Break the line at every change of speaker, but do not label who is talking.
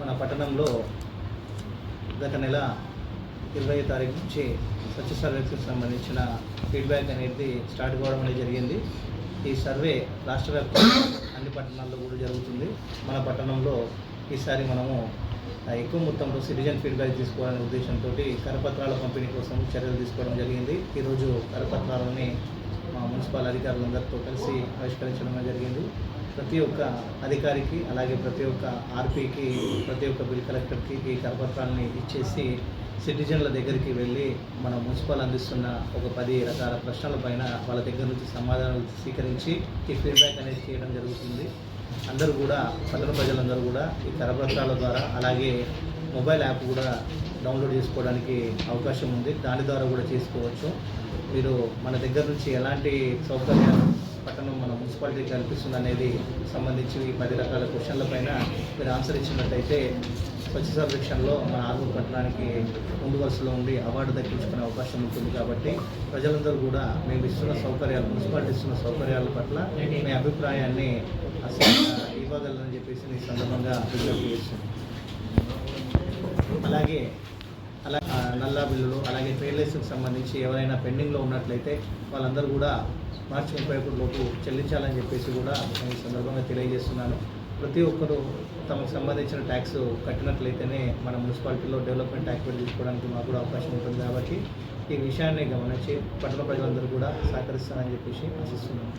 మన పట్టణంలో గత నెల ఇరవై తారీఖు నుంచి స్వచ్ఛ సర్వేకి సంబంధించిన ఫీడ్బ్యాక్ అనేది స్టార్ట్ కావడం అనేది జరిగింది. ఈ సర్వే రాష్ట్ర వ్యాప్తంగా అన్ని పట్టణాల్లో కూడా జరుగుతుంది. మన పట్టణంలో ఈసారి మనము ఎక్కువ మొత్తంలో సిటిజన్ ఫీడ్బ్యాక్ తీసుకోవాలనే ఉద్దేశంతో కరపత్రాల పంపిణీ కోసం చర్యలు తీసుకోవడం జరిగింది. ఈరోజు కరపత్రాలని మా మున్సిపల్ అధికారులందరితో కలిసి ఆవిష్కరించడం జరిగింది. ప్రతి ఒక్క అధికారికి అలాగే ప్రతి ఒక్క ఆర్పీకి ప్రతి ఒక్క బిల్ కలెక్టర్కి ఈ కరపత్రాలని ఇచ్చేసి సిటిజన్ల దగ్గరికి వెళ్ళి మన మున్సిపల్ అందిస్తున్న ఒక పది రకాల ప్రశ్నల పైన వాళ్ళ దగ్గర నుంచి సమాధానాలు స్వీకరించి ఈ ఫీడ్బ్యాక్ అనేది చేయడం జరుగుతుంది. అందరూ కూడా పట్టణ ప్రజలందరూ కూడా ఈ కరపత్రాల ద్వారా అలాగే మొబైల్ యాప్ కూడా డౌన్లోడ్ చేసుకోవడానికి అవకాశం ఉంది. దాని ద్వారా కూడా చేసుకోవచ్చు. మీరు మన దగ్గర నుంచి ఎలాంటి సౌకర్యాలు పట్టణం మన మున్సిపాలిటీ కల్పిస్తుంది అనేది సంబంధించి ఈ పది రకాల క్వశ్చన్ల పైన మీరు ఆన్సర్ ఇచ్చినట్టయితే స్వచ్ఛ సర్వేక్షణలో మన ఆర్మూర్ పట్టణానికి ముందు వరుసలో ఉండి అవార్డు దక్కించుకునే అవకాశం ఉంటుంది కాబట్టి ప్రజలందరూ కూడా మేము ఇస్తున్న సౌకర్యాలు మున్సిపాలిటీ ఇస్తున్న సౌకర్యాల పట్ల మీ అభిప్రాయాన్ని అసలు ఇవ్వగలరని చెప్పేసి ఈ సందర్భంగా విజ్ఞప్తి చేస్తున్నాం. అలాగే అలా నల్లా బిల్లులు అలాగే పేర్లెస్కి సంబంధించి ఎవరైనా పెండింగ్లో ఉన్నట్లయితే వాళ్ళందరూ కూడా మార్చి ముప్పై ఒకటి లోపు చెల్లించాలని చెప్పేసి కూడా నేను ఈ సందర్భంగా తెలియజేస్తున్నాను. ప్రతి ఒక్కరూ తమకు సంబంధించిన ట్యాక్స్ కట్టినట్లయితేనే మన మున్సిపాలిటీలో డెవలప్మెంట్ యాక్టివిటీ తీసుకోవడానికి మాకు కూడా అవకాశం ఉంటుంది కాబట్టి ఈ విషయాన్ని గమనించి పట్టణ ప్రజలందరూ కూడా సహకరిస్తారని చెప్పేసి ఆశిస్తున్నాను.